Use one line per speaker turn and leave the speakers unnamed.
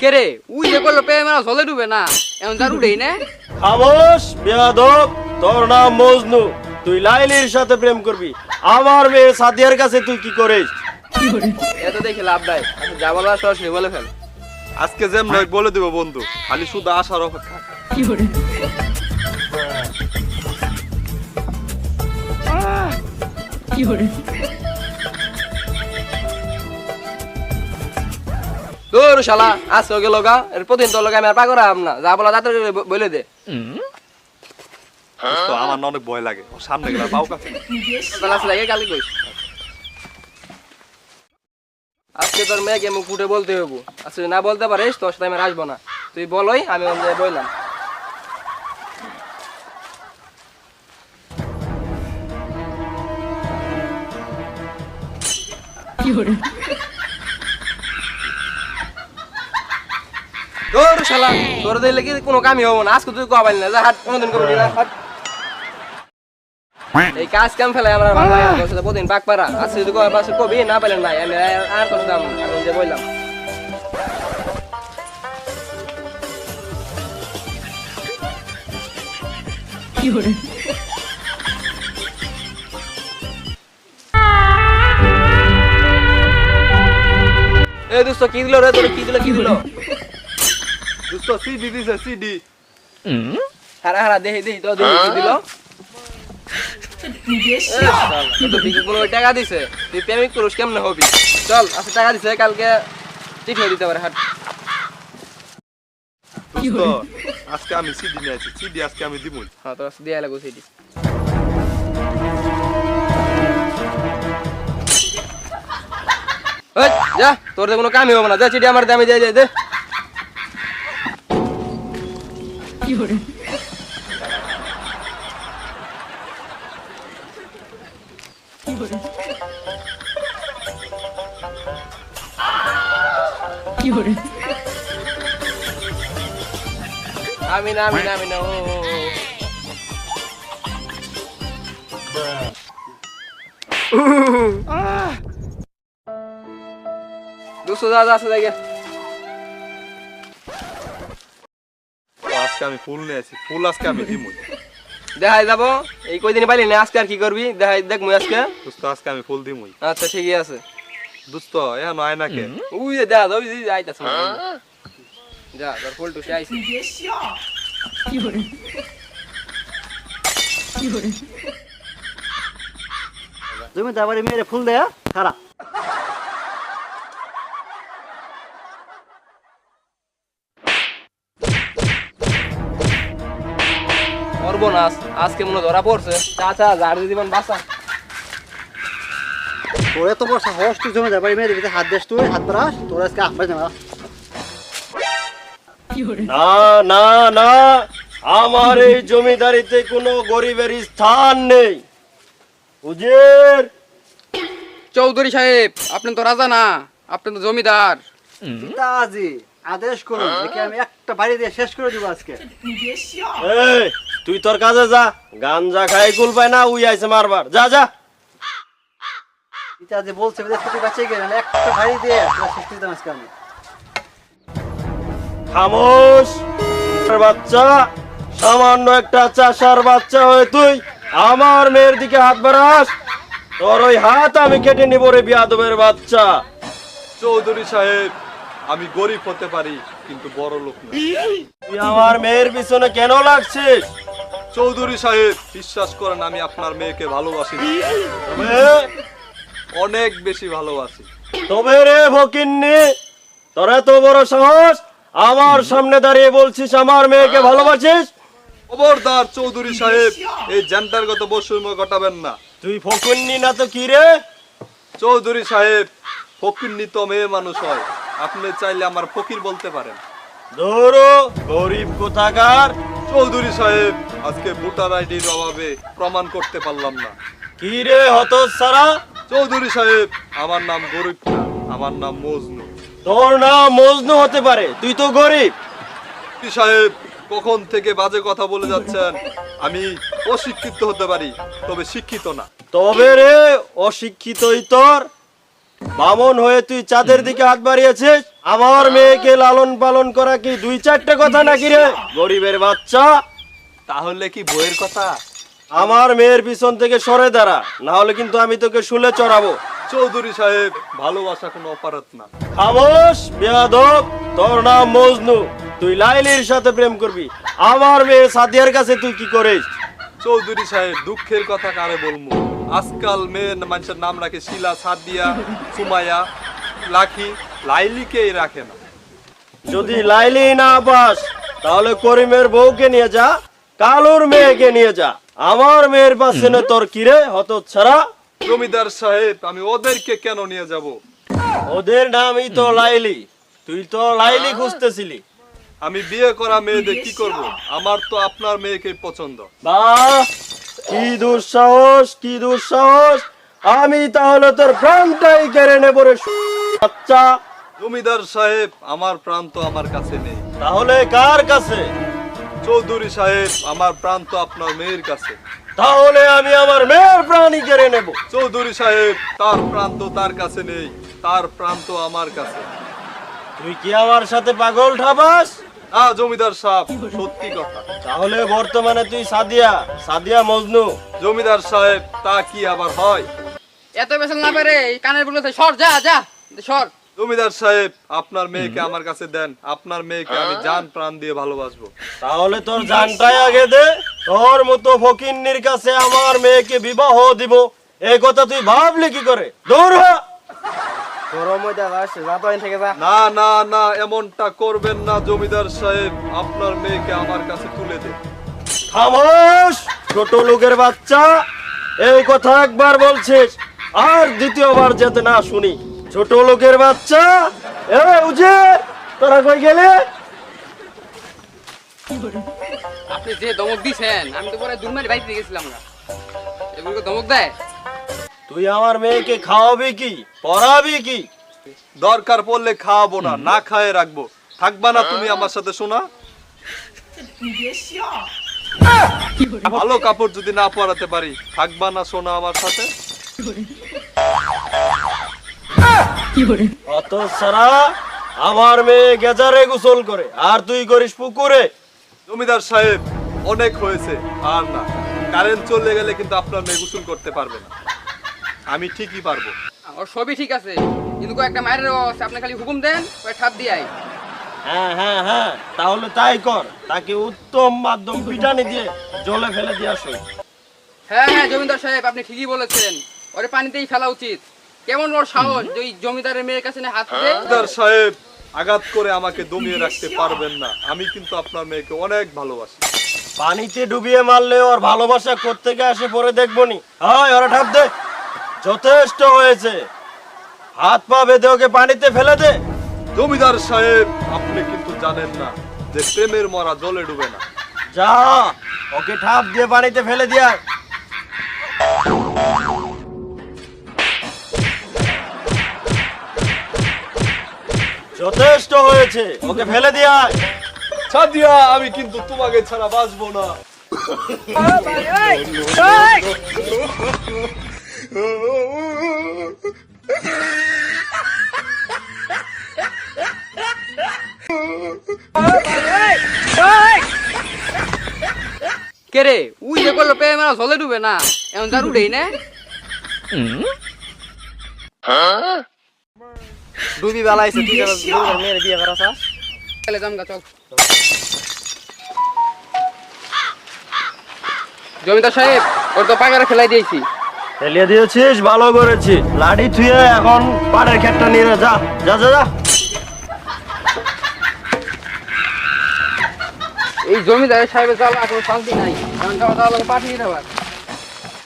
কে রে? উই যে করল পে মারা জলে ডুবে না এমন তার উঠেই না?
খামোশ বেয়াদব তোর নাম মজনু তুই লাইলির সাথে প্রেম করবি। আমার মেয়ে সাদিয়ার কাছে তুই কি করিস?
এত দেখে লাভ নাই। আচ্ছা, যা বলার সরাসরি বলে ফেল।
আজকে যেমন হয় বলে দিব বন্ধু। খালি শুধু আসার অপেক্ষা।
দূর শালা আজকে গেল গা এর প্রতিদিন তোর লগে আমি আর পাগরা আম না। যা বলা তাড়াতাড়ি বলে দে।
তো আমার না অনেক ভয় লাগে। ওর সামনে গেলে পাও কাছে।
তাহলে আসলে লাগে কালকে কইস। আজকে তোর মেয়েকে মুখ ফুটে বলতে হব আজকে না বলতে পারিস তোর সাথে আমি আসব না। তুই বলই আমি ওখান থেকে বললাম শালা তোর দিলে কি কোনো কামই হব না? আজকে তুই কবাইল না? যা হাট কোনোদিন করবি না হাট। এই কাজ কাম ফেলে আমরা প্রতিদিন পাক পারা। আজকে যদি কবে পাশে কবি না পেলেন নাই। আমি আর- কোনো দাম যে বললাম। এ দোস্ত কি দিল রে তোর? কি দিল কি দিল?
দোস্ত সিডি দিছে সিডি
হারা হারা দেখি দেখি তো কি দিল। টাকা দিছে। তুই প্রেমিক পুরুষ কেমনে হবি? চল আচ্ছা টাকা দিছে কালকে চিঠি দিতে পারে হাট।
আজকে আমি সিডি নিয়ে আছি সিডি আজকে আমি দিবই।
হ্যাঁ তোর দিয়ে লাগো ওই, যা তোর কোনো কামই হবে না। যা চিঠি আমার দামে দিয়ে দে। দে আমি না আমি না আমি না ও, ও, ও। দুশো যা যা আছে জায়গা
আজকে আমি ফুল নিয়ে আছি। ফুল আজকে আমি দিবই
দেখাই যাব। এই কয়দিন পাইলি না? আজকে আর কি করবি? দেখাই দেখ মুই আজকে।
দোস্ত আজকে আমি ফুল দিবই
আচ্ছা ঠিকই আছে।
দোস্ত এখন আয় না কে?
উই যে দেখা যাবি যে আইতাছে। যা তোর ফুল টুসে আইছি।
তুমি তারপরে মেরে ফুল দেয়া খারাপ।
সর্বনাশ। আজকে মনে ধরা পড়ছে। চাচা যার জীবন বাঁচা।
তোর এত বড় সাহস তুই জমে তারপরে মেরে দিবি হাত দেশ তুই হাত বাড়াস তোর আজকে আফাই জানা
না না না আমার এই জমিদারিতে কোনো গরিবের স্থান নেই। উজির
চৌধুরী সাহেব আপনি তো রাজা না আপনি তো জমিদার।
পিতাজি আদেশ করুন দেখি আমি একটা বাড়ি দিয়ে শেষ করে দিব আজকে।
এই তুই তোর কাজে যা গাঞ্জা খাই কুল পায় না উই আইছে মারবার। যা যা।
পিতাজি বলছে বিদেশ থেকে বাঁচিয়ে গেলেন একটা বাড়ি দিয়ে তোরা শেষ করে দিতাম আজকে আমি।
খামোশ বাচ্চা সামান্য একটা চাষার বাচ্চা হয়ে তুই আমার মেয়ের দিকে হাত বাড়াস তোর ওই হাত আমি কেটে নিব রে বিয়াদবের বাচ্চা।
চৌধুরী সাহেব আমি গরিব হতে পারি কিন্তু বড় লোক না।
তুই আমার মেয়ের পিছনে কেন লাগছিস?
চৌধুরী সাহেব বিশ্বাস করেন আমি আপনার মেয়েকে ভালোবাসি না।
তবে?
অনেক বেশি ভালোবাসি।
তবে রে ভকিন্নি তোর এত বড় সাহস? আমার সামনে দাঁড়িয়ে বলছিস আমার মেয়েকে ভালোবাসিস?
খবরদার চৌধুরী সাহেব এই জেন্টারগত বৈষম্য ঘটাবেন না।
তুই ফকুন্নি না তো কি রে?
চৌধুরী সাহেব ফকির তো মেয়ে মানুষ হয়। আপনি চাইলে আমার ফকির বলতে পারেন।
ধরো গরিব কোথাকার?
চৌধুরী সাহেব আজকে ভোটার আইডির অভাবে প্রমাণ করতে পারলাম না।
কি রে হত সারা
চৌধুরী সাহেব আমার নাম গরিব না আমার নাম মজনু।
তোর নাম মজনু হতে পারে তুই তো গরিব।
সাহেব কখন থেকে বাজে কথা বলে যাচ্ছেন? আমি অশিক্ষিত হতে পারি তবে শিক্ষিত না।
তবে রে অশিক্ষিতই তোর। বামন হয়ে তুই চাঁদের দিকে হাত বাড়িয়েছিস? আমার মেয়েকে লালন পালন করা কি দুই চারটে কথা নাকি রে? গরিবের বাচ্চা।
তাহলে কি বইয়ের কথা?
আমার মেয়ের পিছন থেকে সরে দাঁড়া না হলে কিন্তু আমি তোকে শুলে চড়াবো।
চৌধুরী সাহেব ভালোবাসা কোনো অপরাধ না।
খামোশ বেয়াদব তোর নাম মজনু। তুই লাইলির সাথে প্রেম করবি। আমার মেয়ে সাদিয়ার কাছে তুই কি করিস?
চৌধুরী সাহেব দুঃখের কথা কারে বলব? আজকাল মেয়ের মানুষের নাম রাখে শিলা সাদিয়া সুমাইয়া। লাখি লাইলিকেই রাখে না।
যদি লাইলি না পাস তাহলে করিমের বউকে নিয়ে যা কালুর মেয়েকে নিয়ে যা। আমার মেয়ের পাশে না তোর কিরে হত ছাড়া
জমিদার সাহেব আমি ওদেরকে কেন নিয়ে যাব?
ওদের নামই তো লাইলি। তুই তো লাইলি খুঁজতেছিলি।
আমি বিয়ে করা মেয়েদের কি করব? আমার তো আপনার মেয়েকে পছন্দ।
বাহ! কি দুঃসাহস কি দুঃসাহস? আমি তাহলে তোর প্রাণটাই কেড়ে নেব রে বাচ্চা
জমিদার সাহেব আমার প্রাণ তো আমার কাছে নেই।
তাহলে কার কাছে?
চৌধুরী সাহেব আমার প্রাণ তো আপনার মেয়ের কাছে।
তাহলে আমি আমার মেয়ের প্রাণই কেড়ে নেব।
চৌধুরী সাহেব তার প্রাণ তো তার কাছে নেই তার প্রাণ তো আমার কাছে।
তুই কি আমার সাথে পাগল ঠাবাস
না জমিদার সাহেব সত্যি কথা।
তাহলে বর্তমানে তুই সাদিয়া সাদিয়া মজনু।
জমিদার সাহেব তা কি আবার হয়?
এত বেসল না পারে এই কানের সর যা যা সর।
জমিদার সাহেব আপনার মেয়েকে আমার কাছে দেন। আপনার মেয়েকে আমি জান প্রাণ দিয়ে ভালোবাসবো।
তাহলে তোর জানটাই আগে দে। তোর মতো ফকিন্নির কাছে আমার মেয়েকে বিবাহ দিব। এই কথা তুই ভাবলি কি করে? দূর হ
গরম হইতে আসছে যা তো থেকে যা
না না না এমনটা করবেন না জমিদার সাহেব। আপনার মেয়েকে আমার কাছে তুলে দেন।
খামোশ ছোট লোকের বাচ্চা। এই কথা একবার বলছিস আর দ্বিতীয়বার যাতে না শুনি। ছোট লোকের বাচ্চা। এ উজে তোরা কই গেলে?
আপনি যে দমক দিছেন আমি তো পরে দুর্মারি বাড়িতে গেছিলাম না। এগুলো দমক দেয়?
তুই আমার মেয়েকে খাওয়াবি কি? পড়াবি কি?
দরকার পড়লে খাওয়াবো না না খায়ে রাখব। থাকবা না তুমি আমার সাথে শোনা ভালো কাপড় যদি না পরাতে পারি, থাকবা না শোনা আমার সাথে?
অত সারা আমার মেয়ে গেজারে গোসল করে, আর তুই করিস পুকুরে।
জমিদার সাহেব, অনেক হয়েছে, আর না। কারেন্ট চলে গেলে কিন্তু আপনার মেয়ে গোসল করতে পারবে না। আমি ঠিকই পারব।
ওর সবই ঠিক আছে। কিন্তু কয়েকটা মায়ের আপনি খালি হুকুম দেন কয়েক ঠাপ দিয়ে আই
হ্যাঁ হ্যাঁ হ্যাঁ তাহলে তাই কর। তাকে উত্তম মাধ্যম পিটানি দিয়ে জলে ফেলে দিয়ে আসো।
হ্যাঁ হ্যাঁ জমিদার সাহেব আপনি ঠিকই বলেছেন। ওরে পানিতেই ফেলা উচিত। কেমন ওর সাহস ওই জমিদারের মেয়ের কাছে হাত
জমিদার সাহেব আঘাত করে আমাকে দমিয়ে রাখতে পারবেন না। আমি কিন্তু আপনার মেয়েকে অনেক ভালোবাসি।
পানিতে ডুবিয়ে মারলে ওর ভালোবাসা কোত্থেকে আসে পরে দেখব নি। হয় ওরা ঠাপ দে। যথেষ্ট হয়েছে। হাত পা বেঁধে ওকে পানিতে ফেলে দে।
জমিদার সাহেব আপনি কিন্তু জানেন না যে প্রেমের মরা জলে ডুবে না।
যা ওকে ঠাপ দিয়ে পানিতে ফেলে দিয়া যথেষ্ট হয়েছে ওকে ফেলে দিয়া
সাদিয়া আমি কিন্তু তোমাকে ছাড়া বাঁচবো না।
কে রে? উই যে করল পেয়ে মারা জলে ডুবে না। এমন যার উঠেই না।
ডুবি বেলা আইছে তুই মেয়ের বিয়ে করা চাস
চলে জামগা চল। জমিদার সাহেব, ওর তো পাগারে ফেলাই দিয়েছি।
ফেলিয়ে দিয়েছিস, ভালো করেছিস। লাঠি থুয়ে এখন পাড়ের ক্ষেতটা নিয়ে যা যা যা যা।
এই জমিদারের সাহেবের চাল এখন শান্তি নাই। কারণ পাঠিয়ে দেওয়ার